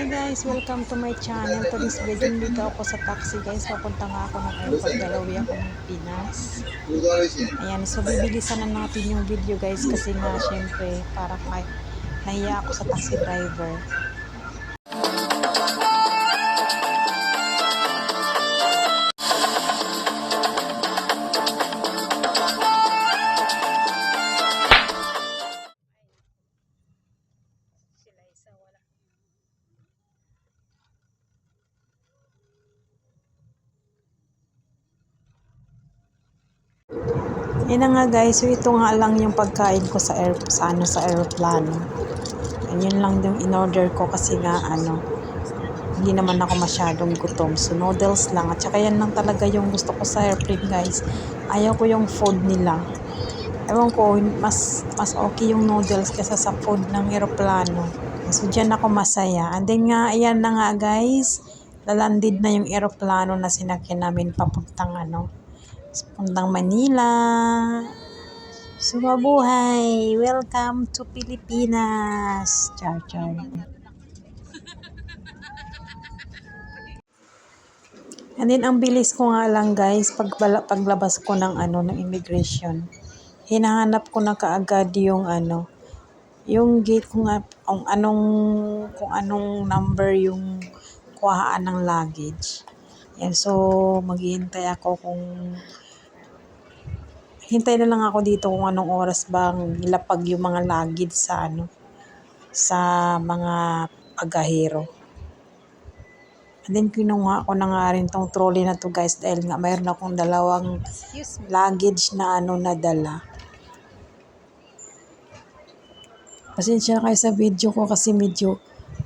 Hi guys, welcome to my channel. To this video, dito ako sa taxi guys. Papunta nga ako ng airport. Galawi ako ng Pinas. Ayan, so bibilisan na natin yung video guys kasi nga syempre parang may nahiya ako sa taxi driver. Yan na nga guys, so ito nga lang yung pagkain ko sa air sa ano sa aeroplano. And yun lang yung in-order ko kasi nga ano hindi naman ako masyadong gutom. So noodles lang at saka yan lang talaga yung gusto ko sa airplane guys. Ayaw ko yung food nila. Ewan ko, mas mas okay yung noodles kaysa sa food ng aeroplano. So dyan ako masaya. And then nga, ayan na nga guys. Lalandid na yung aeroplano na sinakyan namin papuntang ano, Puntang Manila. So, mabuhay! Welcome to Pilipinas! Char, char. And then, ang bilis ko nga lang guys, pag, paglabas ko ng ano, ng immigration. Hinahanap ko na kaagad yung ano, yung gate kung kung anong kung anong number yung kuhaan ng luggage. Yan, so maghihintay ako kung hintay na lang ako dito kung anong oras bang ilapag yung mga luggage sa ano sa mga agahero. And then kinuha ko na nga rin tong trolley na to guys dahil nga mayroon akong dalawang luggage na ano na dala. Pasensya na kayo sa video ko kasi medyo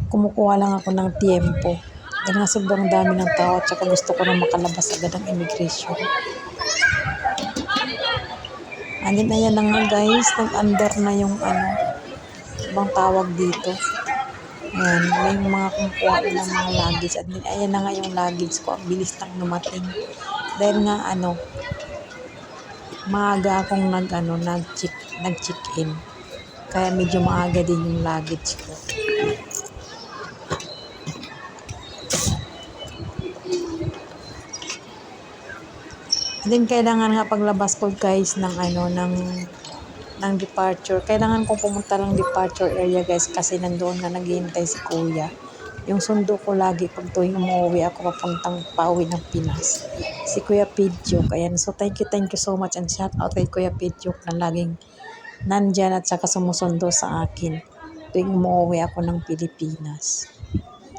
kumukuha lang ako ng tiempo. Dahil nga sobrang dami ng tao at saka gusto ko na makalabas agad ng immigration. And then ayan na nga guys, nag-under na yung ano, ibang tawag dito. Ayan, may mga kumukuha ng mga luggage. At ayan na nga yung luggage ko, ang bilis lang dumating. Dahil nga ano, maaga akong nag ano, nag-check, nag-check-in. Kaya medyo maaga din yung luggage ko. Then kailangan nga paglabas ko guys ng ano ng ng departure. Kailangan kong pumunta ng departure area guys kasi nandoon nga naghihintay si Kuya. Yung sundo ko lagi pag tuwing umuwi ako papuntang pauwi ng Pinas. Si Kuya Pidjuk. Ayan. So thank you, thank you so much and shout out kay Kuya Pidjuk na laging nandyan at saka sumusundo sa akin tuwing umuwi ako ng Pilipinas.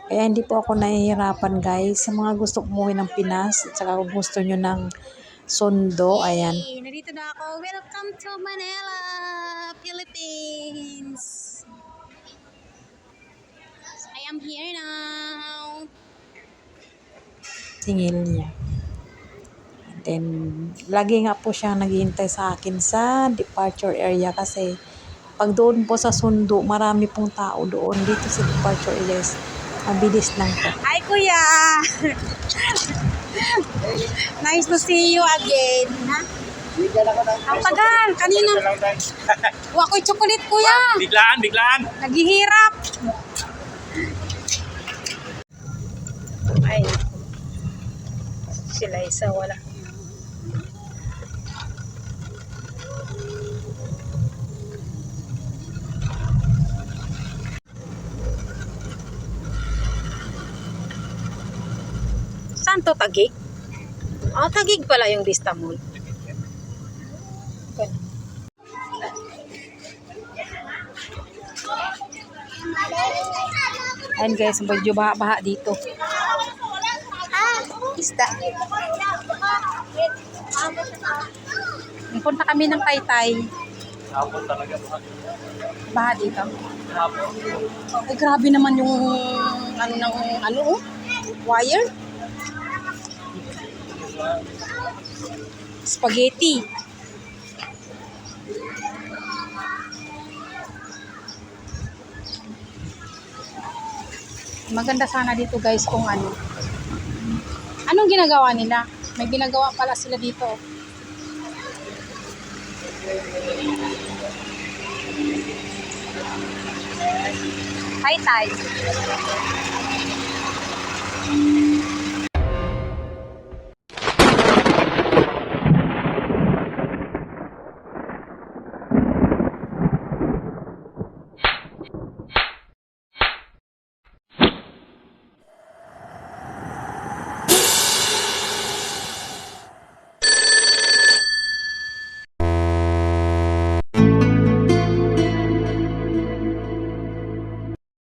Kaya hindi po ako nahihirapan guys sa mga gusto umuwi ng Pinas at saka gusto nyo ng sundo, ayan. Hey, nandito na ako. Welcome to Manila, Philippines. I am here now. Singil niya. And then, lagi nga po siya naghihintay sa akin sa departure area kasi pag doon po sa sundo, marami pong tao doon. Dito sa departure area, is mabilis lang po. Hi, Kuya! nice to see you again. Ha? Ang tagal. Kanina. Kuha ko yung chocolate, Kuya. Biglaan, biglaan. Naghihirap. Ay, sila isa wala. Saan to, Tagig? Oh, Tagig pala yung Vista Mall. Ayun guys, medyo baha-baha dito. Isda. Punta kami ng Taytay. Hapon talaga. Baha dito. Hapon. Grabe naman yung ano ng ano oh, wire. Spaghetti. Maganda sana dito guys kung ano. Anong ginagawa nila? May ginagawa pala sila dito. Tay-tay. Bye.